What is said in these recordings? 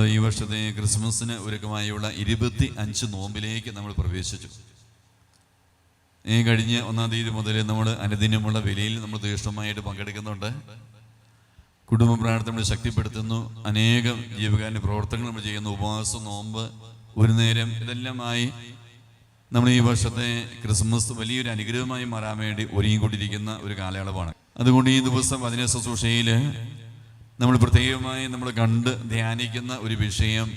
നമ്മൾ ഈ വർഷത്തെ ക്രിസ്മസിന് ഒരുക്കമായുള്ള ഇരുപത്തി അഞ്ച് നോമ്പിലേക്ക് നമ്മൾ പ്രവേശിച്ചു. ഈ കഴിഞ്ഞ ഒന്നാം തീയതി മുതൽ നമ്മൾ അനുദിനമുള്ള വിലയിൽ നമ്മൾ തീഷ്ണമായിട്ട് പങ്കെടുക്കുന്നുണ്ട്. കുടുംബ പ്രാർത്ഥന ശക്തിപ്പെടുത്തുന്നു. അനേകം ജീവകാരുണ്യ പ്രവർത്തനങ്ങൾ നമ്മൾ ചെയ്യുന്നു. ഉപവാസ നോമ്പ് ഒരു നേരം ഇതെല്ലാമായി നമ്മൾ ഈ വർഷത്തെ ക്രിസ്മസ് വലിയൊരു അനുഗ്രഹമായി മാറാൻ വേണ്ടി ഒരുങ്ങിക്കൊണ്ടിരിക്കുന്ന ഒരു കാലയളവാണ്. അതുകൊണ്ട് ഈ ദിവസം അതിനെ ശുശ്രൂഷയിൽ നമ്മൾ പ്രത്യേകമായി നമ്മൾ കണ്ട് ധ്യാനിക്കുന്ന ഒരു വിഷയം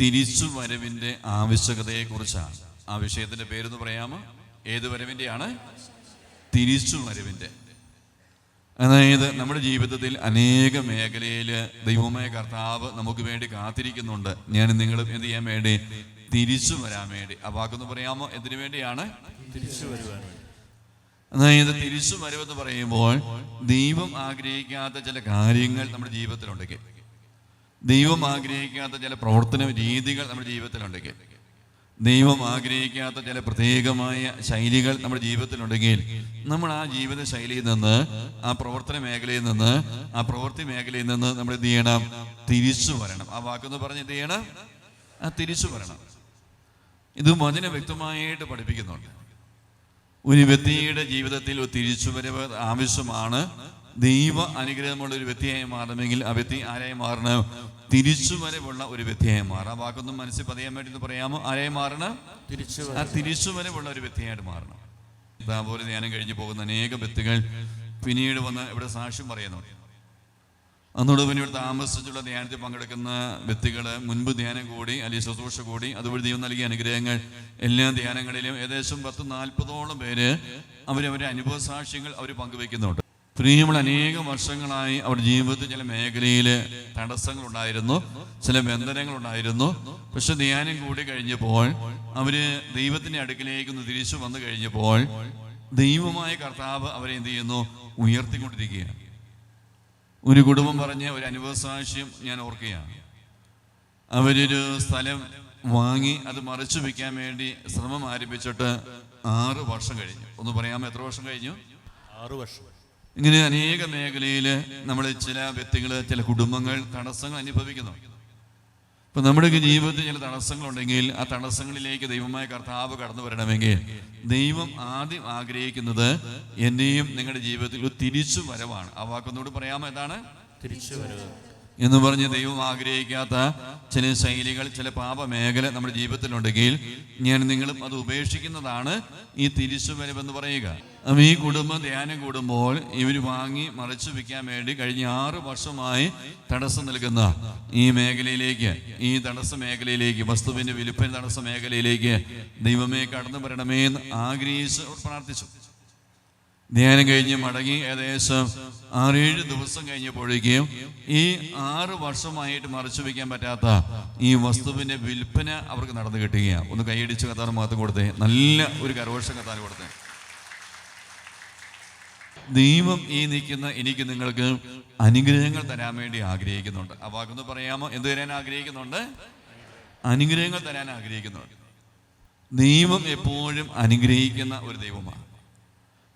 തിരിച്ചു വരവിന്റെ ആവശ്യകതയെക്കുറിച്ചാണ്. ആ വിഷയത്തിന്റെ പേരെന്ന് പറയാമോ? ഏത് വരവിന്റെയാണ്? തിരിച്ചു വരവിന്റെ. അതായത് നമ്മുടെ ജീവിതത്തിൽ അനേക മേഖലയിൽ ദൈവമായ കർത്താവ് നമുക്ക് വേണ്ടി കാത്തിരിക്കുന്നുണ്ട്. ഞാൻ നിങ്ങളും എന്ത് ചെയ്യാൻ വേണ്ടി? തിരിച്ചു വരാൻ വേണ്ടി. ആ വാക്കെന്ന് പറയാമോ? എന്തിനു വേണ്ടിയാണ്? തിരിച്ചു വരുവാൻ അതായത് തിരിച്ചു വരവെന്ന് പറയുമ്പോൾ ദൈവം ആഗ്രഹിക്കാത്ത ചില കാര്യങ്ങൾ നമ്മുടെ ജീവിതത്തിലുണ്ടെങ്കിൽ ദൈവം ആഗ്രഹിക്കാത്ത ചില പ്രവർത്തന രീതികൾ നമ്മുടെ ജീവിതത്തിലുണ്ടെങ്കിൽ ദൈവം ആഗ്രഹിക്കാത്ത ചില പ്രത്യേകമായ ശൈലികൾ നമ്മുടെ ജീവിതത്തിലുണ്ടെങ്കിൽ നമ്മൾ ആ ജീവിത ശൈലിയിൽ നിന്ന് ആ പ്രവർത്തന മേഖലയിൽ നിന്ന് ആ പ്രവൃത്തി മേഖലയിൽ നിന്ന് നമ്മൾ എന്ത് ചെയ്യണം? തിരിച്ചു വരണം. ആ വാക്കെന്ന് പറഞ്ഞ് എന്ത് ചെയ്യണം? ആ തിരിച്ചു വരണം. ഇത് വചന വ്യക്തമായിട്ട് പഠിപ്പിക്കുന്നുണ്ട്. ഒരു വ്യക്തിയുടെ ജീവിതത്തിൽ ഒരു തിരിച്ചുവരവ് ആവശ്യമാണ്. ദൈവ അനുഗ്രഹമുള്ള ഒരു വ്യക്തിയായി മാറണമെങ്കിൽ ആ വ്യക്തി ആരായി മാറണം? തിരിച്ചുവരവുള്ള ഒരു വ്യക്തിയായി മാറണം ആ വാക്കൊന്നും മനസ്സിൽ പതിയാൻ വേണ്ടി പറയാമോ? ആരായി മാറണം? ആ തിരിച്ചുവരവുള്ള ഒരു വ്യക്തിയായിട്ട് മാറണം. ഇതാ പോലെ ധ്യാനം കഴിഞ്ഞു പോകുന്ന അനേക വ്യക്തികൾ പിന്നീട് വന്ന് ഇവിടെ സാക്ഷ്യം പറയുന്നുണ്ട്. പിന്നെ ഇവിടെ താമസിച്ചുള്ള ധ്യാനത്തിൽ പങ്കെടുക്കുന്ന വ്യക്തികൾ മുൻപ് ധ്യാനം കൂടി അല്ലെങ്കിൽ ശുശ്രൂഷ കൂടി അതുവഴി ദൈവം നൽകിയ അനുഗ്രഹങ്ങൾ എല്ലാ ധ്യാനങ്ങളിലും ഏകദേശം പത്ത് നാൽപ്പതോളം പേര് അവരവരുടെ അനുഭവ സാക്ഷ്യങ്ങൾ അവർ പങ്കുവെക്കുന്നുണ്ട് പ്രിയമുള്ള അനേകം വർഷങ്ങളായി അവരുടെ ജീവിതത്തിൽ ചില മേഖലയിൽ തടസ്സങ്ങളുണ്ടായിരുന്നു ചില ബന്ധനങ്ങളുണ്ടായിരുന്നു പക്ഷെ ധ്യാനം കൂടി കഴിഞ്ഞപ്പോൾ അവർ ദൈവത്തിന്റെ അടുക്കിലേക്ക് ഒന്ന് തിരിച്ചു വന്നു കഴിഞ്ഞപ്പോൾ ദൈവമായ കർത്താവ് അവരെ എന്ത് ചെയ്യുന്നു? ഉയർത്തിക്കൊണ്ടിരിക്കുകയാണ്. ഒരു കുടുംബം പറഞ്ഞ ഒരു അനുഭവ സാക്ഷ്യം ഞാൻ ഓർക്കുകയാണ്. അവരൊരു സ്ഥലം വാങ്ങി അത് മറിച്ചു വെക്കാൻ വേണ്ടി ശ്രമം ആരംഭിച്ചിട്ട് ആറ് വർഷം കഴിഞ്ഞു. ഒന്ന് പറയാമോ എത്ര വർഷം കഴിഞ്ഞു? ആറു വർഷം. ഇങ്ങനെ അനേക മേഖലയിൽ നമ്മൾ ചില വ്യക്തികൾ ചില കുടുംബങ്ങൾ തടസ്സങ്ങൾ അനുഭവിക്കുന്നു. ഇപ്പൊ നമ്മുടെയൊക്കെ ജീവിതത്തിൽ ചില തടസ്സങ്ങളുണ്ടെങ്കിൽ ആ തടസ്സങ്ങളിലേക്ക് ദൈവമായ കർത്താവ് കടന്നു വരണമെങ്കിൽ ദൈവം ആദ്യം ആഗ്രഹിക്കുന്നത് എന്നെയും നിങ്ങളുടെ ജീവിതത്തിൽ ഒരു തിരിച്ചു വരവാണ് ആ വാക്കൊന്നുകൂടി പറയാമോ? എന്താണ് തിരിച്ചു വരുക എന്ന് പറഞ്ഞ് ദൈവം ആഗ്രഹിക്കാത്ത ചില ശൈലികൾ ചില പാപ മേഖല നമ്മുടെ ജീവിതത്തിലുണ്ടെങ്കിൽ ഞാൻ നിങ്ങളും അത് ഉപേക്ഷിക്കുന്നതാണ് ഈ തിരിച്ചു വരവെന്ന് പറയുക. അപ്പം ഈ കുടുംബം ധ്യാനം കൂടുമ്പോൾ ഇവർ വാങ്ങി മറച്ചു വെക്കാൻ വേണ്ടി കഴിഞ്ഞ ആറ് വർഷമായി തടസ്സം നൽകുന്ന ഈ മേഖലയിലേക്ക് ഈ തടസ്സ മേഖലയിലേക്ക് വസ്തുവിന്റെ വിലുപ്പൻ തടസ്സ മേഖലയിലേക്ക് ദൈവമേ കടന്നു വരണമേ എന്ന് ആഗ്രഹിച്ച് പ്രാർത്ഥിച്ചു. ധ്യാനം കഴിഞ്ഞ് മടങ്ങി ഏകദേശം ആറേഴ് ദിവസം കഴിഞ്ഞപ്പോഴേക്കും ഈ ആറ് വർഷമായിട്ട് മറച്ചു വെക്കാൻ പറ്റാത്ത ഈ വസ്തുവിന്റെ വിൽപ്പന അവർക്ക് നടന്നു കിട്ടുകയാണ്. ഒന്ന് കൈയടിച്ച് കത്താൻ മാത്രം കൊടുത്തേ. നല്ല ഒരു കരഘോഷം കത്താൻ കൊടുത്തേ. ദൈവം ഈ നിൽക്കുന്ന എനിക്ക് നിങ്ങൾക്ക് അനുഗ്രഹങ്ങൾ തരാൻ വേണ്ടി ആഗ്രഹിക്കുന്നുണ്ട്. ആ വാക്കൊന്ന് പറയാമോ? എന്ത് തരാൻ ആഗ്രഹിക്കുന്നുണ്ട്? അനുഗ്രഹങ്ങൾ തരാൻ ആഗ്രഹിക്കുന്നുണ്ട്. ദൈവം എപ്പോഴും അനുഗ്രഹിക്കുന്ന ഒരു ദൈവമാണ്.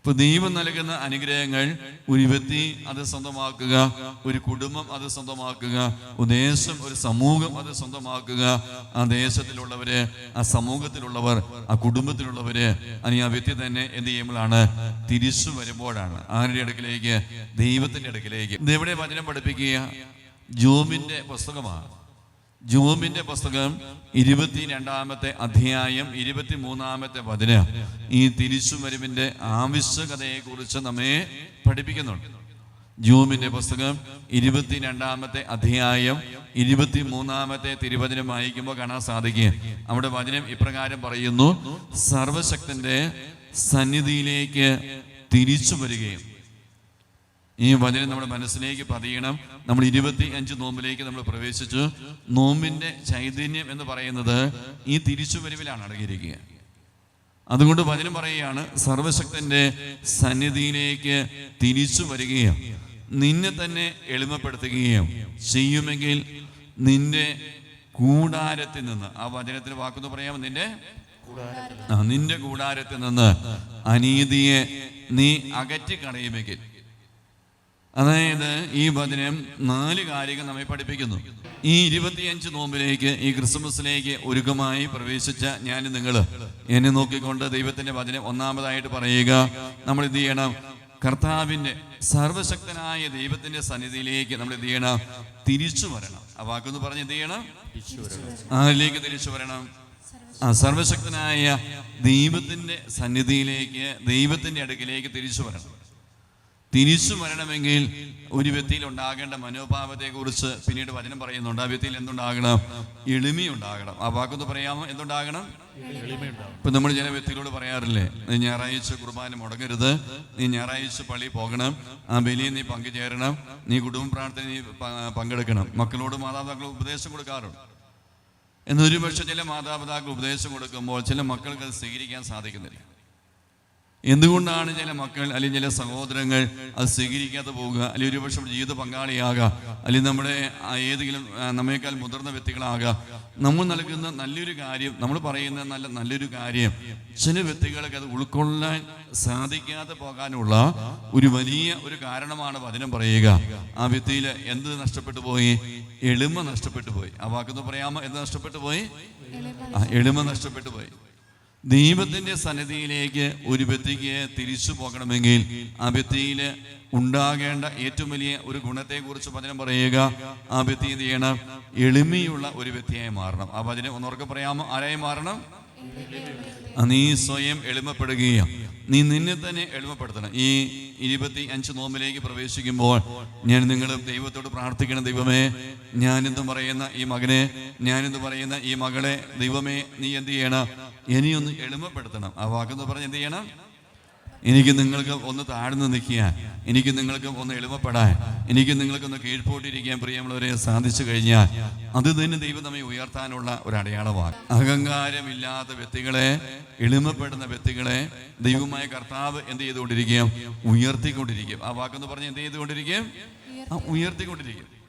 ഇപ്പൊ ദൈവം നൽകുന്ന അനുഗ്രഹങ്ങൾ ഒരു വ്യക്തി അത് സ്വന്തമാക്കുക ഒരു കുടുംബം അത് സ്വന്തമാക്കുക ഒരു ദേശം ഒരു സമൂഹം അത് സ്വന്തമാക്കുക. ആ ദേശത്തിലുള്ളവര് ആ സമൂഹത്തിലുള്ളവർ ആ കുടുംബത്തിലുള്ളവര് അല്ലെങ്കിൽ ആ വ്യക്തി തന്നെ എന്ത് ചെയ്യുമ്പോഴാണ്? തിരിച്ചു വരുമ്പോഴാണ്. ആരുടെ അടുക്കിലേക്ക്? ദൈവത്തിന്റെ അടുക്കിലേക്ക്. ഇതെവിടെ വചനം പഠിപ്പിക്കുക? ജോബിന്റെ പുസ്തകമാണ്. ജോബിന്റെ പുസ്തകം ഇരുപത്തി രണ്ടാമത്തെ അധ്യായം ഇരുപത്തി മൂന്നാമത്തെ വചന. ഈ തിരിച്ചുവരവിന്റെ ആവശ്യകതയെ കുറിച്ച് നമ്മെ പഠിപ്പിക്കുന്നുണ്ട്. ജൂമിന്റെ പുസ്തകം ഇരുപത്തി രണ്ടാമത്തെ അധ്യായം ഇരുപത്തി മൂന്നാമത്തെ തിരുവചനം വായിക്കുമ്പോൾ കാണാൻ സാധിക്കുക അവിടെ വചനം ഇപ്രകാരം പറയുന്നു സർവശക്തന്റെ സന്നിധിയിലേക്ക് തിരിച്ചു വരികയും ഈ വചനം നമ്മുടെ മനസ്സിലേക്ക് പതിയണം. നമ്മൾ ഇരുപത്തി അഞ്ച് നോമ്പിലേക്ക് നമ്മൾ പ്രവേശിച്ചു. നോമ്പിന്റെ ചൈതന്യം എന്ന് പറയുന്നത് ഈ തിരിച്ചുവരവിലാണ് അടങ്ങിയിരിക്കുക. അതുകൊണ്ട് വചനം പറയുകയാണ് സർവശക്തന്റെ സന്നിധിയിലേക്ക് തിരിച്ചു വരികയും നിന്നെ തന്നെ എളിമപ്പെടുത്തുകയും ചെയ്യുമെങ്കിൽ നിന്റെ കൂടാരത്തിൽ നിന്ന് ആ വചനത്തിന് വാക്കെന്ന് പറയാമോ? നിന്റെ നിന്റെ കൂടാരത്തിൽ നിന്ന് അനീതിയെ നീ അകറ്റി കളയുമെങ്കിൽ അതായത് ഈ വചനം നാല് കാര്യങ്ങൾ നമ്മെ പഠിപ്പിക്കുന്നു. ഈ ഇരുപത്തിയഞ്ച് നോമ്പിലേക്ക് ഈ ക്രിസ്മസിലേക്ക് ഒരുക്കമായി പ്രവേശിച്ച ഞാൻ നിങ്ങൾ. എന്നെ നോക്കിക്കൊണ്ട് ദൈവത്തിന്റെ വചനം ഒന്നാമതായിട്ട് പറയുക നമ്മൾ എന്ത് ചെയ്യണം? കർത്താവിന്റെ സർവശക്തനായ ദൈവത്തിന്റെ സന്നിധിയിലേക്ക് നമ്മൾ എന്ത് ചെയ്യണം? തിരിച്ചു വരണം. ആ വാക്കെന്ന് പറഞ്ഞ് എന്ത് ചെയ്യണം? ആരിലേക്ക് തിരിച്ചു വരണം? ആ സർവശക്തനായ ദൈവത്തിന്റെ സന്നിധിയിലേക്ക് ദൈവത്തിന്റെ അടുക്കിലേക്ക് തിരിച്ചു വരണം. തിരിച്ചു വരണമെങ്കിൽ ഒരു വ്യക്തിയിൽ ഉണ്ടാകേണ്ട മനോഭാവത്തെ കുറിച്ച് പിന്നീട് വചനം പറയുന്നുണ്ട്. ആ വ്യക്തിയിൽ എന്തുണ്ടാകണം? എളിമയുണ്ടാകണം. ആ വാക്കൊന്ന് പറയാമോ? എന്തുണ്ടാകണം? ഇപ്പൊ നമ്മൾ ചില വ്യക്തികളോട് പറയാറില്ലേ നീ ഞായറാഴ്ച കുർബാന മുടങ്ങരുത്. നീ ഞായറാഴ്ച പള്ളി പോകണം. ആ ബലിയിൽ നീ പങ്കുചേരണം. നീ കുടുംബ പ്രാർത്ഥന നീ പങ്കെടുക്കണം. മക്കളോട് മാതാപിതാക്കൾ ഉപദേശം കൊടുക്കാറുണ്ട്. എന്നൊരു പക്ഷെ ചില മാതാപിതാക്കൾ ഉപദേശം കൊടുക്കുമ്പോൾ ചില മക്കൾക്ക് അത് സ്വീകരിക്കാൻ സാധിക്കുന്നില്ല. എന്തുകൊണ്ടാണ് ചില മക്കൾ അല്ലെങ്കിൽ ചില സഹോദരങ്ങൾ അത് സ്വീകരിക്കാതെ പോവുക അല്ലെങ്കിൽ ഒരുപക്ഷെ ജീവിത പങ്കാളിയാകാം. അല്ലെങ്കിൽ നമ്മുടെ ഏതെങ്കിലും നമ്മേക്കാൾ മുതിർന്ന വ്യക്തികളാകാം. നമ്മൾ നൽകുന്ന നല്ലൊരു കാര്യം നമ്മൾ പറയുന്ന നല്ല നല്ലൊരു കാര്യം ചില വ്യക്തികൾക്ക് അത് ഉൾക്കൊള്ളാൻ സാധിക്കാതെ പോകാനുള്ള ഒരു വലിയ ഒരു കാരണമാണ് വചനം പറയുക. ആ വ്യക്തിയിൽ എന്ത് നഷ്ടപ്പെട്ടു പോയി? എളിമ നഷ്ടപ്പെട്ടു പോയി. ആ വാക്കൊന്ന് പറയാമോ? എന്ത് നഷ്ടപ്പെട്ടു പോയി? ആ എളിമ നഷ്ടപ്പെട്ടു പോയി. ദൈവത്തിന്റെ സന്നിധിയിലേക്ക് ഒരു വ്യക്തിക്ക് തിരിച്ചു പോകണമെങ്കിൽ ആ വ്യക്തിയിൽ ഉണ്ടാകേണ്ട ഏറ്റവും വലിയ ഒരു ഗുണത്തെ കുറിച്ച് വചനം പറയുക ആ വ്യക്തി എന്ത് ചെയ്യണം? എളിമയുള്ള ഒരു വ്യക്തിയായി മാറണം. ആ വചനം ഒന്നോർക്ക് പറയാമോ? ആരായി മാറണം? നീ സ്വയം എളിമപ്പെടുകയും നീ നിന്നെ തന്നെ എളിമപ്പെടുത്തണം. ഈ ഇരുപത്തി അഞ്ച് നോമ്പിലേക്ക് പ്രവേശിക്കുമ്പോൾ ഞാൻ നിങ്ങൾ ദൈവത്തോട് പ്രാർത്ഥിക്കണം ദൈവമേ. ഞാനെന്ന് പറയുന്ന ഈ മകനെ ഞാനെന്ന് പറയുന്ന ഈ മകളെ ദൈവമേ നീ എന്ത് ചെയ്യണം? ഇനിയൊന്ന് എളിമപ്പെടുത്തണം. ആ വാക്കെന്ന് പറഞ്ഞ് എന്ത് ചെയ്യണം? എനിക്ക് നിങ്ങൾക്ക് ഒന്ന് താഴ്ന്നു നിൽക്കാൻ എനിക്ക് നിങ്ങൾക്ക് ഒന്ന് എളിമപ്പെടാൻ. എനിക്ക് നിങ്ങൾക്കൊന്ന് കീഴ്പോട്ടിരിക്കാൻ പ്രിയമുള്ളവരെ സാധിച്ചു കഴിഞ്ഞാൽ അത് തന്നെ ദൈവം നമ്മെ ഉയർത്താനുള്ള ഒരു അടയാളമാണ്. അഹങ്കാരമില്ലാത്ത വ്യക്തികളെ എളിമപ്പെടുന്ന വ്യക്തികളെ ദൈവമായ കർത്താവ് എന്ത് ചെയ്തുകൊണ്ടിരിക്കും? ഉയർത്തിക്കൊണ്ടിരിക്കും. ആ വാക്കെന്ന് പറഞ്ഞ് എന്ത് ചെയ്തുകൊണ്ടിരിക്കും? ഉയർത്തിക്കൊണ്ടിരിക്കും.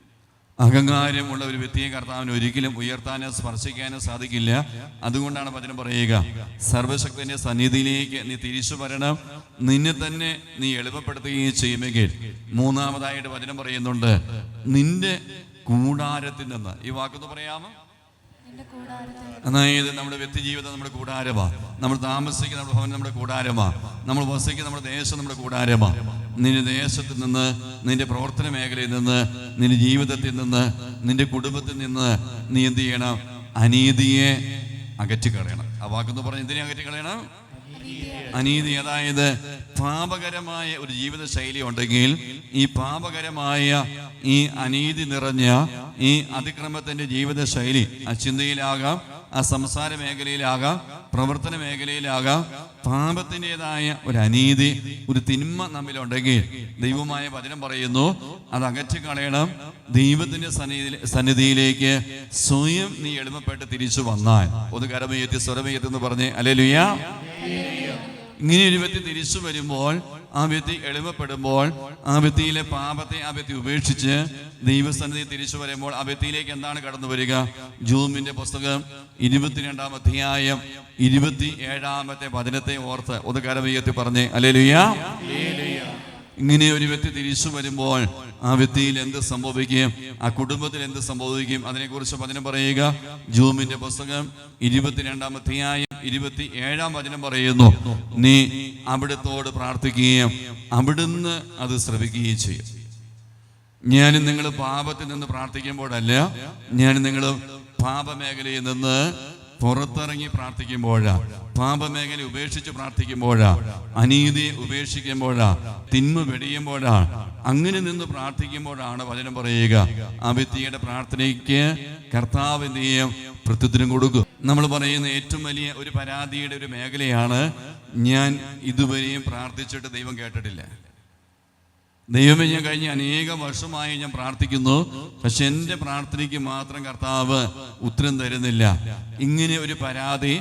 അഹങ്കാരമുള്ള ഒരു വ്യക്തിയെ കർത്താവിന് ഒരിക്കലും ഉയർത്താനോ സ്പർശിക്കാനോ സാധിക്കില്ല. അതുകൊണ്ടാണ് വചനം പറയുക സർവശക്തന്റെ സന്നിധിയിലേക്ക് നീ തിരിച്ചു വരണം. നിന്നെ തന്നെ നീ എളുപ്പപ്പെടുത്തുകയും ചെയ്യുമെങ്കിൽ. മൂന്നാമതായിട്ട് വചനം പറയുന്നുണ്ട് നിന്റെ കൂടാരത്തിൽ നിന്ന്. ഈ വാക്കൊന്ന് പറയാമോ അതായത് നമ്മുടെ വ്യക്തി ജീവിതം നമ്മുടെ കൂടാരമാ. നമ്മൾ താമസിക്കുന്ന നമ്മുടെ ഭവനം നമ്മുടെ കൂടാരമാ. നമ്മൾ വസിക്കുന്ന നമ്മുടെ ദേശം നമ്മുടെ കൂടാരമാ. നിന്റെ ദേശത്ത് നിന്ന് നിന്റെ പ്രവർത്തന മേഖലയിൽ നിന്ന് നിന്റെ ജീവിതത്തിൽ നിന്ന് നിന്റെ കുടുംബത്തിൽ നിന്ന് നീ എന്ത് ചെയ്യണം? അനീതിയെ അകറ്റിക്കളയണം. ആ വാക്കെന്ന് പറഞ്ഞ്? എന്തിനെ അകറ്റിക്കളയണം. അനീതി അതായത് പാപകരമായ ഒരു ജീവിത ശൈലി ഉണ്ടെങ്കിൽ ഈ പാപകരമായ ഈ അനീതി നിറഞ്ഞ ഈ അതിക്രമത്തിന്റെ ജീവിത ശൈലി ആ ചിന്തയിലാകാം ആ സംസാര മേഖലയിലാകാം പ്രവർത്തന മേഖലയിലാകാം. പാപത്തിന്റെതായ ഒരു അനീതി ഒരു തിന്മ നമ്മിലുണ്ടെങ്കിൽ ദൈവമായ വചനം പറയുന്നു അത് അകറ്റി കളയണം. ദൈവത്തിന്റെ സന്നിധി സന്നിധിയിലേക്ക് സ്വയം നീ എളിമപ്പെട്ട് തിരിച്ചു വന്നാൽ ഒന്ന് കരമയത്തി സ്വരമയത്തി എന്ന് പറഞ്ഞ് അല്ലേ ലുയാ ഇങ്ങനെ ഒരു വ്യക്തി തിരിച്ചു വരുമ്പോൾ ആ വ്യക്തി എളിമപ്പെടുമ്പോൾ ആ വ്യക്തിയിലെ പാപത്തെ ആ വ്യക്തി ഉപേക്ഷിച്ച് ദൈവസന്നിധി തിരിച്ചു വരുമ്പോൾ ആ വ്യക്തിയിലേക്ക് എന്താണ് കടന്നു വരിക? ജൂമിന്റെ പുസ്തകം ഇരുപത്തിരണ്ടാം അധ്യായം ഇരുപത്തി ഏഴാമത്തെ വചനത്തെ ഓർത്ത് ഒന്ന് കരവയ്യത്തി പറഞ്ഞേ അല്ലേ ലുയാ ഇങ്ങനെ ഒരു വ്യക്തി തിരിച്ചു വരുമ്പോൾ ആ വ്യക്തിയിൽ എന്ത് സംഭവിക്കും? ആ കുടുംബത്തിൽ എന്ത് സംഭവിക്കും? അതിനെക്കുറിച്ച് വചനം പറയുക. ജൂമിന്റെ പുസ്തകം ഇരുപത്തിരണ്ടാം അധ്യായം ഇരുപത്തി ഏഴാം വചനം പറയുന്നു. നീ അവിടത്തോട് പ്രാർത്ഥിക്കുകയും അവിടുന്ന് അത് ശ്രവിക്കുകയും ചെയ്യും. ഞാൻ നിങ്ങൾ പാപത്തിൽ നിന്ന് പ്രാർത്ഥിക്കുമ്പോഴല്ല ഞാൻ നിങ്ങൾ പാപമേഖലയിൽ നിന്ന് പുറത്തിറങ്ങി പ്രാർത്ഥിക്കുമ്പോഴാ പാപമേഖല ഉപേക്ഷിച്ച് പ്രാർത്ഥിക്കുമ്പോഴാ അനീതി ഉപേക്ഷിക്കുമ്പോഴാ തിന്മ വെടിയുമ്പോഴാ അങ്ങനെ നിന്ന് പ്രാർത്ഥിക്കുമ്പോഴാണ് വചനം പറയുക. ആ വ്യക്തിയുടെ പ്രാർത്ഥനയ്ക്ക് കർത്താവ് എന്ത് ചെയ്യും? പ്രത്യുത്തരം കൊടുക്കും. നമ്മൾ പറയുന്ന ഏറ്റവും വലിയ ഒരു പരാതിയുടെ ഒരു മേഖലയാണ് ഞാൻ ഇതുവരെയും പ്രാർത്ഥിച്ചിട്ട് ദൈവം കേട്ടിട്ടില്ല. ദൈവമേ ഞാൻ കഴിഞ്ഞ അനേക വർഷമായി ഞാൻ പ്രാർത്ഥിക്കുന്നു. പക്ഷെ എന്റെ പ്രാർത്ഥനയ്ക്ക് മാത്രം കർത്താവ് ഉത്തരം തരുന്നില്ല. ഇങ്ങനെ ഒരു പരാതി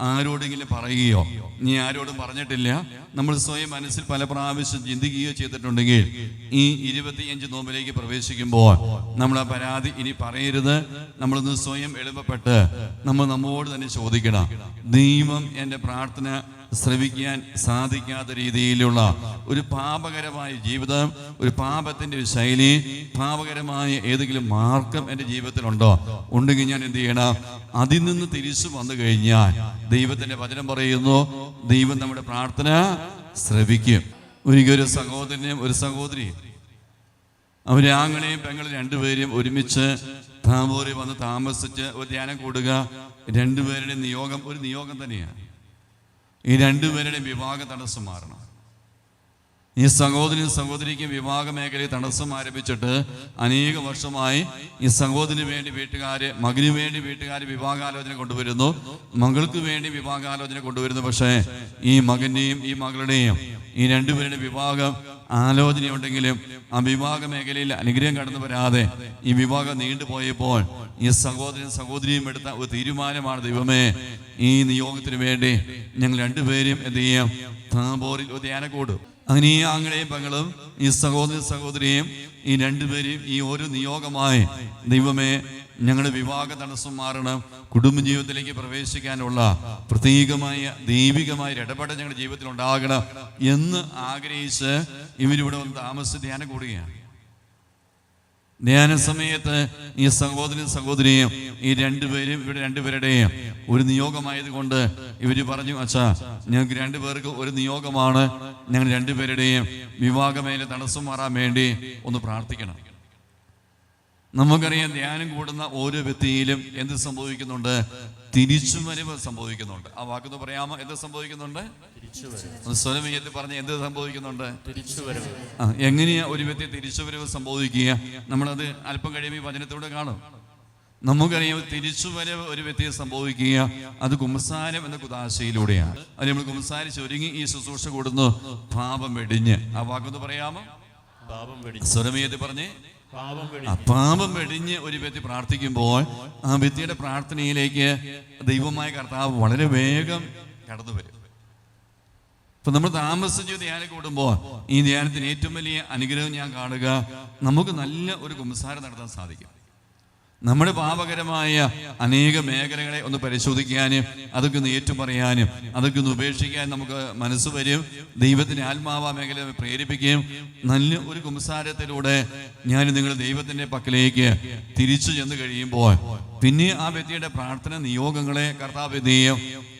ആരോടെങ്കിലും പറയുകയോ? നീ ആരോടും പറഞ്ഞിട്ടില്ല. നമ്മൾ സ്വയം മനസ്സിൽ പല പ്രാവശ്യം ചിന്തിക്കുകയോ ചെയ്തിട്ടുണ്ടെങ്കിൽ ഈ ഇരുപത്തിയഞ്ച് നോമ്പിലേക്ക് പ്രവേശിക്കുമ്പോൾ നമ്മൾ ആ പരാതി ഇനി പറയരുത്. നമ്മളൊന്ന് സ്വയം എളുപ്പപ്പെട്ട് നമ്മൾ നമ്മോട് തന്നെ ചോദിക്കണം. ദൈവം എന്റെ പ്രാർത്ഥന ശ്രവിക്കാൻ സാധിക്കാത്ത രീതിയിലുള്ള ഒരു പാപകരമായ ജീവിതം ഒരു പാപത്തിന്റെ ഒരു ശൈലി പാപകരമായ ഏതെങ്കിലും മാർഗം എന്റെ ജീവിതത്തിലുണ്ടോ? ഉണ്ടെങ്കിൽ ഞാൻ എന്ത് ചെയ്യണം? അതിൽ നിന്ന് തിരിച്ചു വന്നു കഴിഞ്ഞാൽ ദൈവത്തിന്റെ വചനം പറയുന്നു ദൈവം നമ്മുടെ പ്രാർത്ഥന ശ്രവിക്കും. ഒരിക്കലൊരു സഹോദരനെയും സഹോദരനും ഒരു സഹോദരിയും അവരെ ആങ്ങളെയും പെങ്ങളും രണ്ടുപേരെയും ഒരുമിച്ച് താമൂരി വന്ന് താമസിച്ച് ഒരു ധ്യാനം കൂടുക. രണ്ടുപേരുടെ നിയോഗം ഒരു നിയോഗം തന്നെയാണ്. ഈ രണ്ടുപേരുടെ വിവാഹ തടസ്സം മാറണം. ഈ സഹോദരനും സഹോദരിക്കും വിവാഹ മേഖലയിൽ തടസ്സം ആരംഭിച്ചിട്ട് അനേക വർഷമായി ഈ സഹോദരന് വേണ്ടി വീട്ടുകാര് മകന് വേണ്ടി വീട്ടുകാർ വിവാഹാലോചന കൊണ്ടുവരുന്നു. മകൾക്ക് വേണ്ടി വിവാഹാലോചന കൊണ്ടുവരുന്നു. പക്ഷേ ഈ മകന്റെയും ഈ മകളുടെയും ഈ രണ്ടുപേരുടെ വിവാഹം ആലോചനയുണ്ടെങ്കിലും ആ വിവാഹ മേഖലയിൽ അനുഗ്രഹം കടന്നു വരാതെ ഈ വിവാഹം നീണ്ടുപോയപ്പോൾ ഈ സഹോദരൻ സഹോദരിയും എടുത്ത ഒരു തീരുമാനമാണ്. ദൈവമേ ഈ നിയോഗത്തിന് വേണ്ടി ഞങ്ങൾ രണ്ടുപേരും എന്ത് ചെയ്യാം? താബോറിൽ ഒരു ധ്യാനം കൂടും അങ്ങനെ ഈ ആങ്ങളെയും പങ്ങളും ഈ സഹോദര സഹോദരിയും ഈ രണ്ടുപേരെയും ഈ ഒരു നിയോഗമായി ദൈവമേ ഞങ്ങളുടെ വിവാഹ തടസ്സം മാറണം കുടുംബജീവിതത്തിലേക്ക് പ്രവേശിക്കാനുള്ള പ്രത്യേകമായ ദൈവികമായ ഇടപെടൽ ഞങ്ങളുടെ ജീവിതത്തിൽ ഉണ്ടാകണം എന്ന് ആഗ്രഹിച്ച് ഇവരിവിടെ വന്ന് താമസിച്ച് ധ്യാനം കൂടുകയാണ്. ധ്യാന സമയത്ത് ഈ സഹോദരനും സഹോദരിയും ഈ രണ്ടുപേരും ഇവിടെ രണ്ടുപേരുടെയും ഒരു നിയോഗമായത് ഇവർ പറഞ്ഞു അച്ഛാ ഞങ്ങൾക്ക് രണ്ടുപേർക്ക് ഒരു നിയോഗമാണ്. ഞങ്ങൾ രണ്ടുപേരുടെയും വിവാഹമേലെ തടസ്സം മാറാൻ വേണ്ടി ഒന്ന് പ്രാർത്ഥിക്കണം. നമുക്കറിയാം ധ്യാനം കൂടുന്ന ഓരോ വ്യക്തിയിലും എന്ത് സംഭവിക്കുന്നുണ്ട്? തിരിച്ചുവരവ് സംഭവിക്കുന്നുണ്ട്. ആ വാക്കൊന്ന് പറയാമോ? എന്ത് സംഭവിക്കുന്നുണ്ട്? സ്വലമയത്തിൽ പറഞ്ഞ എന്ത് സംഭവിക്കുന്നുണ്ട്? തിരിച്ചുവരവ് എങ്ങനെയാ ഒരു വ്യക്തി തിരിച്ചുവരവ് സംഭവിക്കുക? നമ്മളത് അല്പം കഴിയുമ്പോൾ ഈ വചനത്തോടെ കാണും. നമുക്കറിയാം തിരിച്ചുവരവ് ഒരു വ്യക്തിയെ സംഭവിക്കുക അത് കുമ്പസാരം എന്ന കുതാശയിലൂടെയാണ് അത് നമ്മൾ കുമ്പസാരിച്ച് ഒരുങ്ങി ഈ ശുശ്രൂഷ കൂടുന്നു. പാപം വെടിഞ്ഞ്. ആ വാക്കൊന്ന് പറയാമോ? സ്വരമേത് പറഞ്ഞേ പാപം ആ പാപം വെടിഞ്ഞ് ഒരു വ്യക്തി പ്രാർത്ഥിക്കുമ്പോൾ ആ വ്യക്തിയുടെ പ്രാർത്ഥനയിലേക്ക് ദൈവമായ കർത്താവ് വളരെ വേഗം കടന്നു വരും. ഇപ്പൊ നമ്മൾ താമസിച്ച് ധ്യാനം കൂടുമ്പോൾ ഈ ധ്യാനത്തിന് ഏറ്റവും വലിയ അനുഗ്രഹം ഞാൻ കാണുക നമുക്ക് നല്ല ഒരു കുമ്പസാരം നടത്താൻ സാധിക്കും. നമ്മുടെ പാപകരമായ അനേക മേഖലകളെ ഒന്ന് പരിശോധിക്കാനും അതൊക്കെ ഒന്ന് ഏറ്റുപറയാനും അതൊക്കെ ഒന്ന് ഉപേക്ഷിക്കാൻ നമുക്ക് മനസ്സ് വരും. ദൈവത്തിന്റെ ആത്മാവ മേഖല പ്രേരിപ്പിക്കുകയും നല്ല ഒരു കുംസാരത്തിലൂടെ ഞാൻ നിങ്ങൾ ദൈവത്തിന്റെ പക്കലേക്ക് തിരിച്ചു ചെന്ന് കഴിയുമ്പോൾ പിന്നെ ആ വ്യക്തിയുടെ പ്രാർത്ഥന നിയോഗങ്ങളെ കർത്താവ്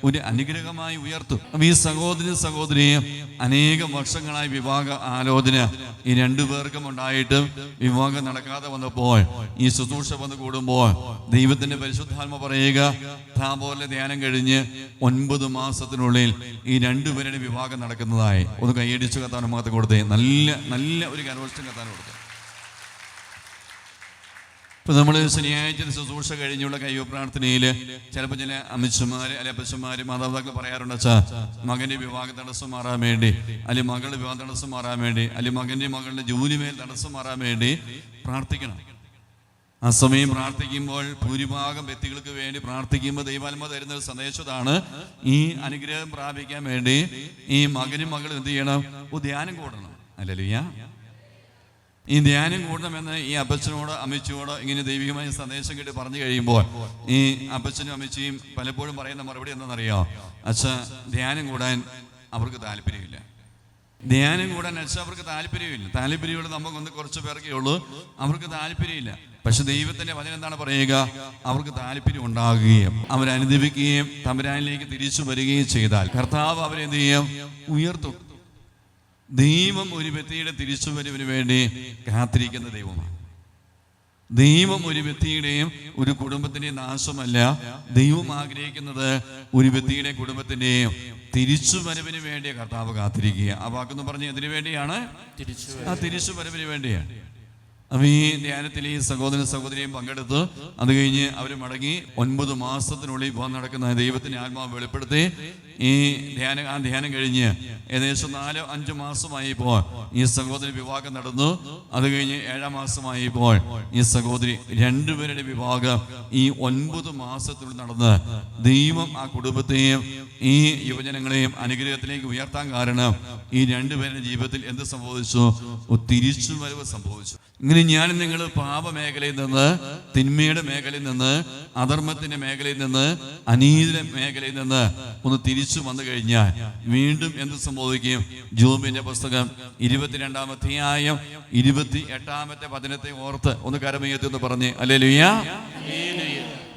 ഒരു അനുഗ്രഹമായി ഉയർത്തും. ഈ സഹോദരി സഹോദരിയും അനേകം വർഷങ്ങളായി വിവാഹ ആലോചന ഈ രണ്ടു പേർക്കും ഉണ്ടായിട്ട് വിവാഹം നടക്കാതെ വന്നപ്പോൾ ഈ ശുശ്രൂഷ വന്ന് കൂടുമ്പോൾ ദൈവത്തിന്റെ പരിശുദ്ധാത്മ പറയുക താപോലെ ധ്യാനം കഴിഞ്ഞ് ഒൻപത് മാസത്തിനുള്ളിൽ ഈ രണ്ടുപേരുടെ വിവാഹം നടക്കുന്നതായി. ഒന്ന് കൈയടിച്ചു കത്താൻ മുഖത്ത് കൊടുത്തേ. നല്ല നല്ല ഒരു കരവശം കത്താൻ കൊടുത്തേ. ഇപ്പൊ നമ്മൾ ശനിയാഴ്ച ശുശ്രൂഷ കഴിഞ്ഞുള്ള കയ്യോ പ്രാർത്ഥനയിൽ ചിലപ്പോൾ ചില അമ്മച്ചമാര് അല്ലെ അപ്പച്ചന്മാർ മാതാപിതാക്കൾ പറയാറുണ്ട് അച്ഛാ മകന്റെ വിവാഹ തടസ്സം മാറാൻ വേണ്ടി അല്ലെങ്കിൽ മകളുടെ വിവാഹ തടസ്സം മാറാൻ വേണ്ടി അല്ലെങ്കിൽ മകന്റെ മകളുടെ ജോലി മേൽ തടസ്സം മാറാൻ വേണ്ടി പ്രാർത്ഥിക്കണം. ആ സമയം പ്രാർത്ഥിക്കുമ്പോൾ ഭൂരിഭാഗം വ്യക്തികൾക്ക് വേണ്ടി പ്രാർത്ഥിക്കുമ്പോൾ ദൈവാത്മ തരുന്ന ഒരു സന്ദേശതാണ് ഈ അനുഗ്രഹം പ്രാപിക്കാൻ വേണ്ടി ഈ മകനും മകളും എന്ത് ചെയ്യണം? ധ്യാനം കൂടണം. അല്ലല്ലോ ഈ ധ്യാനം കൂടണമെന്ന് ഈ അപ്പച്ചനോട് അമ്മച്ചിയോട് ഇങ്ങനെ ദൈവികമായ സന്ദേശം കേട്ട് പറഞ്ഞു കഴിയുമ്പോൾ ഈ അപ്പച്ചനും അമ്മച്ചിയും പലപ്പോഴും പറയുന്ന മറുപടി എന്താണെന്നറിയോ? അച്ഛ ധ്യാനം കൂടാൻ അവർക്ക് താല്പര്യമില്ല. ധ്യാനം കൂടാൻ അച്ഛ അവർക്ക് താല്പര്യമില്ല. താല്പര്യമുള്ള നമുക്കൊന്ന് കുറച്ച് പേർക്കേ ഉള്ളൂ. അവർക്ക് താല്പര്യമില്ല. പക്ഷെ ദൈവത്തിന്റെ വചനം എന്താണ് പറയുക? അവർക്ക് താല്പര്യം ഉണ്ടാകുകയും അവരനുദിപ്പിക്കുകയും തമരാനിലേക്ക് തിരിച്ചു വരികയും ചെയ്താൽ കർത്താവ് അവരെന്ത് ചെയ്യും? ഉയർത്തും. ദൈവം ഒരു വ്യക്തിയുടെ തിരിച്ചുവരവിന് വേണ്ടി കാത്തിരിക്കുന്ന ദൈവമാണ്. ദൈവം ഒരു വ്യക്തിയുടെയും ഒരു കുടുംബത്തിന്റെയും നാശമല്ല. ദൈവം ആഗ്രഹിക്കുന്നത് ഒരു വ്യക്തിയുടെ കുടുംബത്തിന്റെയും തിരിച്ചുവരവിന് വേണ്ടി കർത്താവ് കാത്തിരിക്കുക. ആ വാക്കെന്ന് പറഞ്ഞ് എന്തിനു വേണ്ടിയാണ്? തിരിച്ചു ആ തിരിച്ചുവരവിന് വേണ്ടിയാണ്. അപ്പൊ ഈ ധ്യാനത്തിൽ ഈ സഹോദര സഹോദരിയും പങ്കെടുത്ത് അത് കഴിഞ്ഞ് അവർ മടങ്ങി ഒൻപത് മാസത്തിനുള്ളിൽ ഇപ്പോൾ നടക്കുന്ന ദൈവത്തിന്റെ ആത്മാവ് വെളിപ്പെടുത്തി. ഈ ധ്യാന ആ ധ്യാനം കഴിഞ്ഞ് ഏകദേശം നാലോ അഞ്ച് മാസമായി ഇപ്പോൾ ഈ സഹോദരി വിവാഹം നടന്നു. അത് കഴിഞ്ഞ് ഏഴാം മാസമായി ഇപ്പോൾ ഈ സഹോദരി രണ്ടുപേരുടെ വിവാഹം ഈ ഒൻപത് മാസത്തിനുള്ളിൽ നടന്ന് ദൈവം ആ കുടുംബത്തെയും ഈ യുവജനങ്ങളെയും അനുഗ്രഹത്തിലേക്ക് ഉയർത്താൻ കാരണം ഈ രണ്ടുപേരുടെ ജീവിതത്തിൽ എന്ത് സംഭവിച്ചു? തിരിച്ചുവരവ് തിരിച്ചു വരവ് സംഭവിച്ചു. ഇങ്ങനെ ഞാൻ നിങ്ങൾ പാപമേഖലയിൽ നിന്ന് തിന്മയുടെ മേഖലയിൽ നിന്ന് അധർമ്മത്തിന്റെ മേഖലയിൽ നിന്ന് അനീതിയുടെ മേഖലയിൽ നിന്ന് ഒന്ന് തിരിച്ചു വന്നു കഴിഞ്ഞാൽ വീണ്ടും എന്ത് സംഭവിക്കും? ജൂബിന്റെ പുസ്തകം ഇരുപത്തിരണ്ടാം അധ്യായം ഇരുപത്തി എട്ടാമത്തെ പതിനത്തെ ഓർത്ത് ഒന്ന് കരമയത്തി ഒന്ന് പറഞ്ഞ് അല്ലേ ലുയ്യ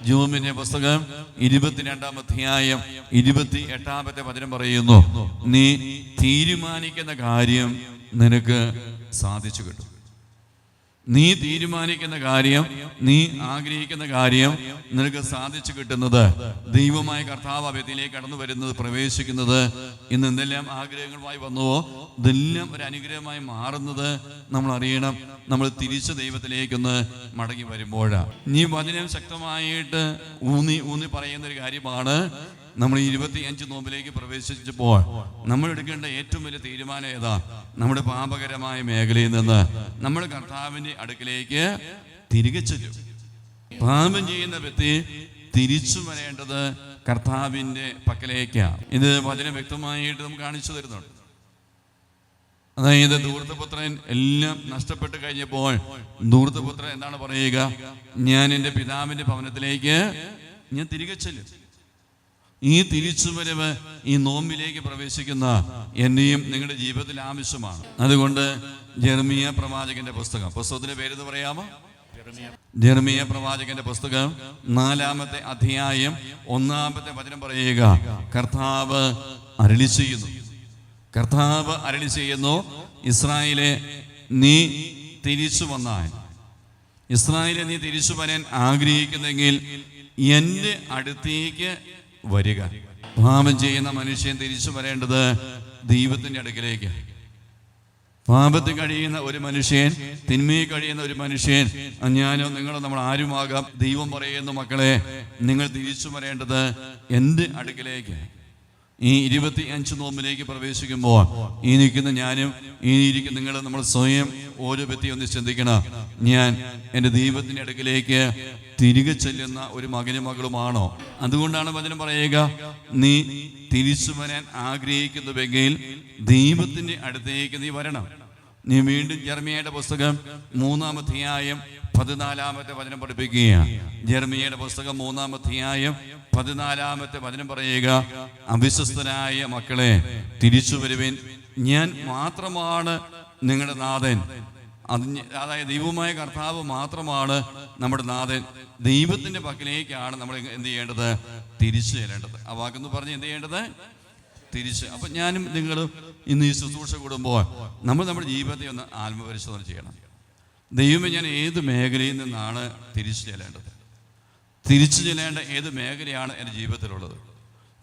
ജൂമിന്റെ പുസ്തകം ഇരുപത്തിരണ്ടാം അധ്യായം ഇരുപത്തി എട്ടാമത്തെ വചനം പറയുന്നു നീ തീരുമാനിക്കുന്ന കാര്യം നിനക്ക് സാധിച്ചു കിട്ടും. നീ തീരുമാനിക്കുന്ന കാര്യം നീ ആഗ്രഹിക്കുന്ന കാര്യം നിനക്ക് സാധിച്ചു കിട്ടുന്നത് ദൈവമായ കർത്താവ് വ്യക്തിയിലേക്ക് കടന്നു വരുന്നത് പ്രവേശിക്കുന്നത് ഇന്ന് എന്തെല്ലാം ആഗ്രഹങ്ങളുമായി വന്നുവോ ഇതെല്ലാം ഒരു അനുഗ്രഹമായി മാറുന്നത് നമ്മൾ അറിയണം. നമ്മൾ തിരിച്ച് ദൈവത്തിലേക്കൊന്ന് മടങ്ങി വരുമ്പോഴാണ് നീ വചനം ശക്തമായിട്ട് ഊന്നി ഊന്നി പറയുന്ന ഒരു കാര്യമാണ്. നമ്മൾ ഇരുപത്തി അഞ്ച് നോമ്പിലേക്ക് പ്രവേശിച്ചപ്പോൾ നമ്മൾ എടുക്കേണ്ട ഏറ്റവും വലിയ തീരുമാനം ഏതാ? നമ്മുടെ പാപകരമായ മേഖലയിൽ നിന്ന് നമ്മൾ കർത്താവിന്റെ അടുക്കിലേക്ക് തിരികെ ചെല്ലും. പാപം ചെയ്യുന്ന വ്യക്തി തിരിച്ചു വരേണ്ടത് കർത്താവിന്റെ പക്കലേക്കാണ്. ഇത് വചനം വ്യക്തമായിട്ട് നമുക്ക് കാണിച്ചു തരുന്നുണ്ട്. അതായത് ദൂർത്തപുത്രൻ എല്ലാം നഷ്ടപ്പെട്ട് കഴിഞ്ഞപ്പോൾ ദൂർത്തപുത്രൻ എന്താണ് പറയുക? ഞാൻ എന്റെ പിതാവിന്റെ ഭവനത്തിലേക്ക് ഞാൻ തിരികെ ചെല്ലും. ഈ തിരിച്ചുവരവ് ഈ നോമ്പിലേക്ക് പ്രവേശിക്കുന്ന എന്നെയും നിങ്ങളുടെ ജീവിതത്തിൽ ആവശ്യമാണ്. അതുകൊണ്ട് ജെർമിയ പ്രവാചകന്റെ പുസ്തകം. പുസ്തകത്തിന്റെ പേര് എന്ന് പറയാമോ? ജെർമിയ പ്രവാചകന്റെ പുസ്തകം നാലാമത്തെ അധ്യായം ഒന്നാമത്തെ വചനം പറയുക. കർത്താവ് അരളി ചെയ്യുന്നു. കർത്താവ് അരളി ചെയ്യുന്നു ഇസ്രായേലെ നീ തിരിച്ചു വന്നാൽ. ഇസ്രായേലെ നീ തിരിച്ചു വരാൻ ആഗ്രഹിക്കുന്നെങ്കിൽ എന്റെ അടുത്തേക്ക് വരിക. പാപം ചെയ്യുന്ന മനുഷ്യൻ തിരിച്ചു വരേണ്ടത് ദൈവത്തിന്റെ അടുക്കിലേക്ക്. പാപത്തിൽ കഴിയുന്ന ഒരു മനുഷ്യൻ തിന്മയിൽ കഴിയുന്ന ഒരു മനുഷ്യൻ ഞാനോ നിങ്ങളോ നമ്മൾ ആരുമാകാം? ദൈവം പറയുന്നു മക്കളെ നിങ്ങൾ തിരിച്ചു വരേണ്ടത് എന്റെ അടുക്കിലേക്ക്. ഈ ഇരുപത്തി അഞ്ച് നോമ്പിലേക്ക് പ്രവേശിക്കുമ്പോൾ ഈ നിൽക്കുന്ന ഞാനും ഈ ഇരിക്കുന്ന നിങ്ങൾ നമ്മൾ സ്വയം ഓരോ വ്യക്തി ഒന്ന് ചിന്തിക്കണം ഞാൻ എന്റെ ദൈവത്തിന്റെ അടുക്കിലേക്ക് തിരികെ ചെല്ലുന്ന ഒരു മകനും മകളുമാണോ? അതുകൊണ്ടാണ് വചനം പറയുക നീ തിരിച്ചു വരാൻ ആഗ്രഹിക്കുന്നുവെങ്കിൽ ദൈവത്തിന്റെ അടുത്തേക്ക് നീ വരണം. നീ വീണ്ടും ജർമ്മിയുടെ പുസ്തകം മൂന്നാം അധ്യായം പതിനാലാമത്തെ വചനം പഠിപ്പിക്കുകയാണ്. ജർമ്മിയുടെ പുസ്തകം മൂന്നാം അധ്യായം പതിനാലാമത്തെ വചനം പറയുക അവിശ്വസ്തനായ മക്കളെ തിരിച്ചു വരുവേൻ. ഞാൻ മാത്രമാണ് നിങ്ങളുടെ നാഥൻ. അത് ഞ- അതായത് ദൈവമായ കർത്താവ് മാത്രമാണ് നമ്മുടെ നാഥൻ. ദൈവത്തിന്റെ പക്കലേക്കാണ് നമ്മൾ എന്ത് ചെയ്യേണ്ടത്? തിരിച്ചു ചെല്ലേണ്ടത്. ആ വാക്കെന്ന് പറഞ്ഞ് എന്ത് ചെയ്യേണ്ടത്? തിരിച്ച്. അപ്പം ഞാനും നിങ്ങളും ഇന്ന് ഈ ശുശ്രൂഷ കൂടുമ്പോൾ നമ്മൾ നമ്മുടെ ജീവിതത്തെ ഒന്ന് ആത്മപരിശോധന ചെയ്യണം. ദൈവമേ ഞാൻ ഏത് മേഖലയിൽ നിന്നാണ് തിരിച്ചു ചെല്ലേണ്ടത്? തിരിച്ചു ചെല്ലേണ്ട ഏത് മേഖലയാണ് എന്റെ ജീവിതത്തിലുള്ളത്?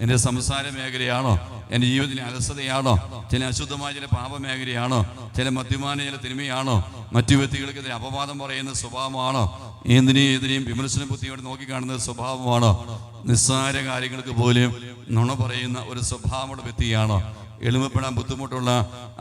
എന്റെ സംസാര മേഖലയാണോ? എന്റെ ജീവിതത്തിലെ അലസതയാണോ? ചില അശുദ്ധമായ ചില പാപമേഖലയാണോ ചില മദ്യമാന ചില തിന്മയാണോ? മറ്റു വ്യക്തികൾക്കെതിരെ അപവാദം പറയുന്ന സ്വഭാവമാണോ? എന്തിനേയും ഏതിനെയും വിമർശന ബുദ്ധിയോട് നോക്കിക്കാണുന്ന സ്വഭാവമാണോ? നിസ്സാര കാര്യങ്ങൾക്ക് പോലും നുണ പറയുന്ന ഒരു സ്വഭാവമുള്ള വ്യക്തിയാണോ? എളിമപ്പെടാൻ ബുദ്ധിമുട്ടുള്ള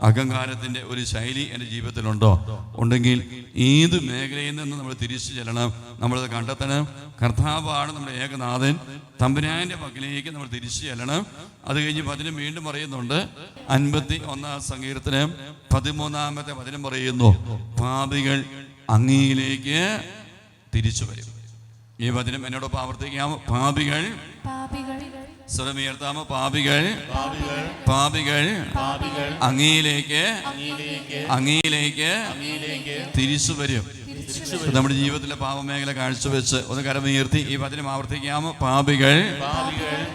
അഹങ്കാരത്തിന്റെ ഒരു ശൈലി എന്റെ ജീവിതത്തിലുണ്ടോ? ഉണ്ടെങ്കിൽ ഏത് മേഖലയിൽ നിന്ന് നമ്മൾ തിരിച്ചു ചെല്ലണം? നമ്മളത് കണ്ടെത്തണം. കർത്താവാണ് നമ്മുടെ ഏകനാഥൻ. തമ്പുരാന്റെ പക്കലേക്ക് നമ്മൾ തിരിച്ചു ചെല്ലണം. അത് കഴിഞ്ഞ് പതിനും വീണ്ടും പറയുന്നുണ്ട്. അൻപത്തി ഒന്നാം സങ്കീർത്തനം പതിമൂന്നാമത്തെ പതിനും പറയുന്നു. പാപികൾ അങ്ങയിലേക്ക് തിരിച്ചു വരും. ഈ വചനം എന്നോടൊപ്പം ആവർത്തിക്കാം. പാപികൾ സ്വരമുയർത്താമോ പാപികൾ. പാപികൾ. അങ്ങയിലേക്ക്. അങ്ങയിലേക്ക്. തിരിച്ചു വരും. നമ്മുടെ ജീവിതത്തിലെ പാപമേഖല കാഴ്ചവെച്ച് ഒന്ന് കരമുയർത്തി ഈ വചനം ആവർത്തിക്കാമോ? പാപികൾ.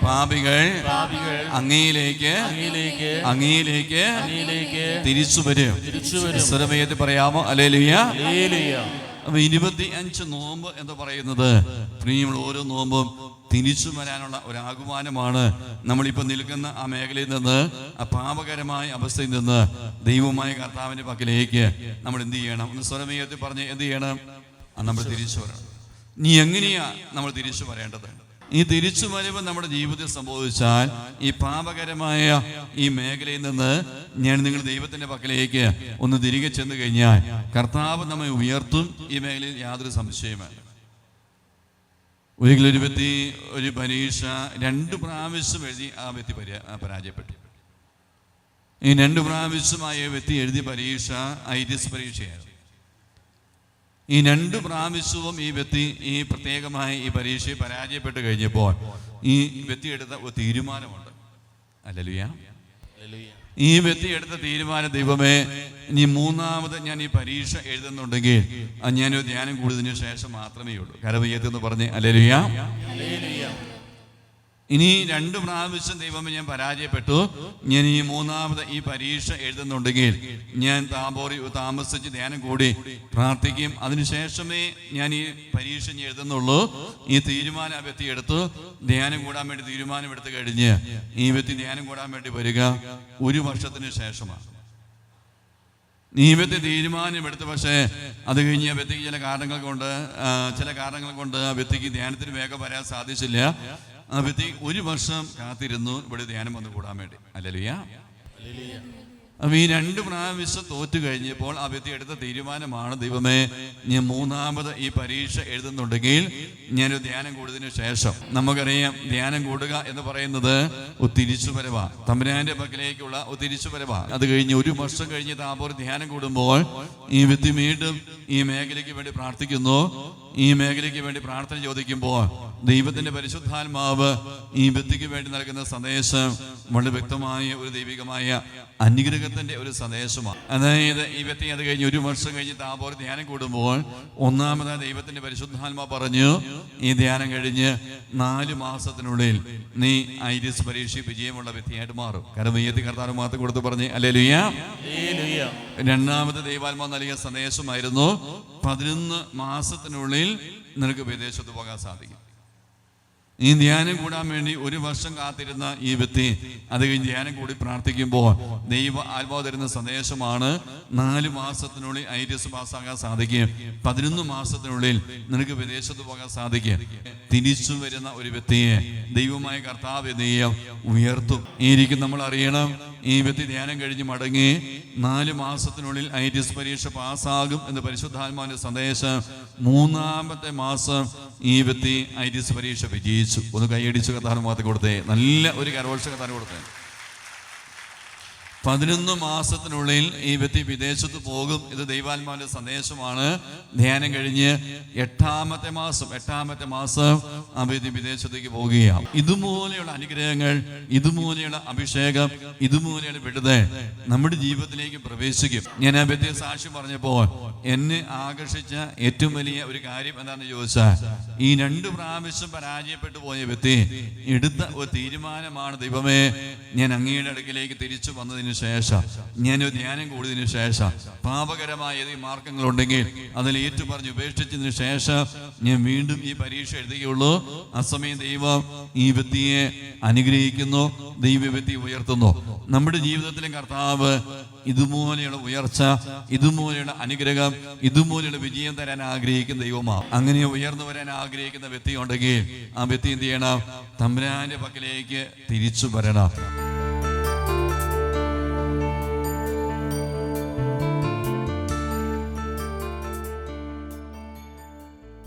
പാപികൾ. അങ്ങയിലേക്ക്. അങ്ങയിലേക്ക്. തിരിച്ചു വരും. സ്വരമയത്തിൽ വരും. സ്വരമയത്ത് പറയാമോ? അല്ലേലുയ്യ അപ്പൊ ഇരുപത്തി അഞ്ച് നോമ്പ് എന്ന് പറയുന്നത് പ്രിയമുള്ള ഓരോ നോമ്പും തിരിച്ചു വരാനുള്ള ഒരു ആഹ്വാനമാണ് നമ്മളിപ്പോൾ നിൽക്കുന്ന ആ മേഖലയിൽ നിന്ന് ആ പാപകരമായ അവസ്ഥയിൽ നിന്ന് ദൈവമായ കർത്താവിന്റെ പക്കലേക്ക് നമ്മൾ എന്ത് ചെയ്യണം? ഒന്ന് സ്വരമേയത്തിൽ പറഞ്ഞ് എന്ത് ചെയ്യണം? നമ്മൾ തിരിച്ചു വരണം. നീ എങ്ങനെയാ നമ്മൾ തിരിച്ചു വരേണ്ടത്? ഈ തിരിച്ചു വരവ് നമ്മുടെ ജീവിതത്തിൽ സംഭവിച്ചാൽ ഈ പാപകരമായ ഈ മേഖലയിൽ നിന്ന് ഞാൻ നിങ്ങൾ ദൈവത്തിന്റെ പക്കലേക്ക് ഒന്ന് തിരികെ ചെന്ന് കഴിഞ്ഞാൽ കർത്താവ് നമ്മെ ഉയർത്തും. ഈ മേഖലയിൽ യാതൊരു സംശയവുമില്ല. ഒരിക്കലും ഒരു വ്യക്തി ഒരു പരീക്ഷ രണ്ട് പ്രാവശ്യം എഴുതി ആ വ്യക്തി പരാജയപ്പെട്ടു. ഈ രണ്ട് പ്രാവശ്യമായ വ്യക്തി എഴുതിയ പരീക്ഷ ഐ ടി എസ് പരീക്ഷയായിരുന്നു. ഈ രണ്ട് പ്രാവശ്യവും ഈ വ്യക്തി ഈ പ്രത്യേകമായി ഈ പരീക്ഷയെ പരാജയപ്പെട്ട് കഴിഞ്ഞപ്പോൾ ഈ വ്യക്തി എടുത്ത ഒരു തീരുമാനമുണ്ട് അല്ലലുയ. ഈ വ്യക്തി എടുത്ത തീരുമാനം ദൈവമേ ഇനി മൂന്നാമത് ഞാൻ ഈ പരീക്ഷ എഴുതുന്നുണ്ടെങ്കിൽ ഞാനൊരു ധ്യാനം കൂടുതലിന് ശേഷം മാത്രമേ ഉള്ളൂ കരവയ്യത്തെന്ന് പറഞ്ഞ് അല്ലലുയ. ഇനി രണ്ട് പ്രാവശ്യം ദൈവമേ ഞാൻ പരാജയപ്പെട്ടു. ഞാൻ ഈ മൂന്നാമത് ഈ പരീക്ഷ എഴുതുന്നുണ്ടെങ്കിൽ ഞാൻ താമോറി താമസിച്ച് ധ്യാനം കൂടി പ്രാർത്ഥിക്കും. അതിനുശേഷമേ ഞാൻ ഈ പരീക്ഷ എഴുതുന്നുള്ളൂ. ഈ തീരുമാനം ആ വ്യക്തി എടുത്തു. ധ്യാനം കൂടാൻ വേണ്ടി തീരുമാനം എടുത്തു കഴിഞ്ഞ് ഈ വ്യക്തി ധ്യാനം കൂടാൻ വേണ്ടി വരിക ഒരു വർഷത്തിന് ശേഷമാണ്. വ്യക്തി തീരുമാനമെടുത്ത് പക്ഷേ അത് കഴിഞ്ഞ് ആ വ്യക്തിക്ക് ചില കാരണങ്ങൾ കൊണ്ട് ചില കാരണങ്ങൾ കൊണ്ട് ആ വ്യക്തിക്ക് ധ്യാനത്തിന് വേഗം വരാൻ സാധിച്ചില്ല. വ്യക്തി ഒരു വർഷം കാത്തിരുന്നു. ഇവിടെ ധ്യാനം വന്ന് കൂടാൻ വേണ്ടി. അല്ലലിയ. അപ്പൊ ഈ രണ്ട് പ്രാവശ്യം തോറ്റു കഴിഞ്ഞപ്പോൾ ആ വ്യക്തി എടുത്ത തീരുമാനമാണ് ദൈവമേ ഞാൻ മൂന്നാമത് ഈ പരീക്ഷ എഴുതുന്നുണ്ടെങ്കിൽ ഞാനൊരു ധ്യാനം കൂടുന്നതിന് ശേഷം. നമുക്കറിയാം ധ്യാനം കൂടുക എന്ന് പറയുന്നത് തിരിച്ചുവരവാ തമ്പുരാന്റെ പക്കലേക്കുള്ള തിരിച്ചുവരവാ അത് കഴിഞ്ഞ് ഒരു വർഷം കഴിഞ്ഞ് താപോർ ധ്യാനം കൂടുമ്പോൾ ഈ വ്യക്തി വീണ്ടും ഈ മേഖലയ്ക്ക് വേണ്ടി പ്രാർത്ഥിക്കുന്നു. ഈ മേഖലയ്ക്ക് വേണ്ടി പ്രാർത്ഥന ചോദിക്കുമ്പോൾ ദൈവത്തിന്റെ പരിശുദ്ധാത്മാവ് ഈ വ്യക്തിക്ക് വേണ്ടി നൽകുന്ന സന്ദേശം വളരെ വ്യക്തമായ ഒരു ദൈവികമായ അനുഗ്രഹത്തിന്റെ ഒരു സന്ദേശമാണ്. അതായത് ഈ വ്യക്തി അത് കഴിഞ്ഞ് ഒരു വർഷം കഴിഞ്ഞ് താപോർ ധ്യാനം കൂടുമ്പോൾ ഒന്നാമത് ദൈവത്തിന്റെ പരിശുദ്ധാത്മാ പറഞ്ഞു ഈ ധ്യാനം കഴിഞ്ഞ് നാല് മാസത്തിനുള്ളിൽ നീ ഐരിസ് പരീക്ഷ വിജയമുള്ള വ്യക്തിയായിട്ട് മാറും. കാരണം വയ്യത്തി കർത്താവ് മാത്രം കൊടുത്ത് പറഞ്ഞ് അല്ലേ ലുയ. രണ്ടാമത് ദൈവാത്മാ നൽകിയ സന്ദേശമായിരുന്നു പതിനൊന്ന് മാസത്തിനുള്ളിൽ നിനക്ക് വിദേശത്ത് പോകാൻ സാധിക്കും. ഈ ധ്യാനം കൂടാൻ വേണ്ടി ഒരു വർഷം കാത്തിരുന്ന ഈ വ്യക്തി അത് കഴിഞ്ഞ് ധ്യാനം കൂടി പ്രാർത്ഥിക്കുമ്പോൾ ദൈവ ആത്മാവ് തരുന്ന സന്ദേശമാണ് നാല് മാസത്തിനുള്ളിൽ ഐ ടി എസ് പാസ്സാകാൻ സാധിക്കും. പതിനൊന്ന് മാസത്തിനുള്ളിൽ നിനക്ക് വിദേശത്ത് പോകാൻ സാധിക്കും. തിരിച്ചു വരുന്ന ഒരു വ്യക്തിയെ ദൈവമായ കർത്താവ് ദൈവം ഉയർത്തും. ഇരിക്കും നമ്മൾ അറിയണം. ഈ വ്യക്തി ധ്യാനം കഴിഞ്ഞ് മടങ്ങി നാല് മാസത്തിനുള്ളിൽ ഐ ടി എസ് പരീക്ഷ പാസ്സാകും എന്ന് പരിശുദ്ധാത്മാവിന്റെ സന്ദേശം. മൂന്നാമത്തെ മാസം ഈ വ്യക്തി ഐ ടി എസ് പരീക്ഷ വിജയിച്ചു. ഒന്ന് കൈയടിച്ച് കഥാനം കൊടുത്തേ. നല്ല ഒരു കരോത്സ കഥാനം കൊടുത്തേ. പതിനൊന്ന് മാസത്തിനുള്ളിൽ ഈ വ്യക്തി വിദേശത്ത് പോകും ഇത് ദൈവാത്മാവിന്റെ സന്ദേശമാണ്. ധ്യാനം കഴിഞ്ഞ് എട്ടാമത്തെ മാസം എട്ടാമത്തെ മാസം ആ വ്യക്തി വിദേശത്തേക്ക് പോകുകയാണ് ഇതുപോലെയുള്ള അനുഗ്രഹങ്ങൾ ഇതുപോലെയുള്ള അഭിഷേകം ഇതുപോലെയുള്ള വിടുതൽ നമ്മുടെ ജീവിതത്തിലേക്ക് പ്രവേശിക്കും. ഞാൻ ആ വ്യക്തിയെ സാക്ഷ്യം പറഞ്ഞപ്പോൾ എന്നെ ആകർഷിച്ച ഏറ്റവും വലിയ ഒരു കാര്യം എന്താണെന്ന് ചോദിച്ചാൽ ഈ രണ്ട് പ്രാവശ്യം പരാജയപ്പെട്ടു പോയ വ്യക്തി എടുത്ത ഒരു തീരുമാനമാണ് ദൈവമേ ഞാൻ അങ്ങയുടെ അടുക്കിലേക്ക് തിരിച്ചു വന്നതിന് ശേഷം ഞാനൊരു ധ്യാനം കൂടിയതിനു ശേഷം പാപകരമായ ഏതെങ്കിലും മാർഗങ്ങളുണ്ടെങ്കിൽ അതിൽ ഏറ്റുപറഞ്ഞ് ഉപേക്ഷിച്ചതിന് ശേഷം ഞാൻ വീണ്ടും ഈ പരീക്ഷ എഴുതുകയുള്ളൂ. അസമയം ദൈവം ഈ വ്യക്തിയെ അനുഗ്രഹിക്കുന്നു ദൈവ വ്യക്തി ഉയർത്തുന്നു. നമ്മുടെ ജീവിതത്തിലെ കർത്താവ് ഇതുപോലെയുള്ള ഉയർച്ച ഇതുപോലെയുള്ള അനുഗ്രഹം ഇതുപോലെയുള്ള വിജയം തരാൻ ആഗ്രഹിക്കുന്ന ദൈവമാണ്. അങ്ങനെ ഉയർന്നു വരാൻ ആഗ്രഹിക്കുന്ന വ്യക്തി ഉണ്ടെങ്കിൽ ആ വ്യക്തി എന്ത് ചെയ്യണം? തമ്പുരാന്റെ പക്കലേക്ക് തിരിച്ചു വരണം.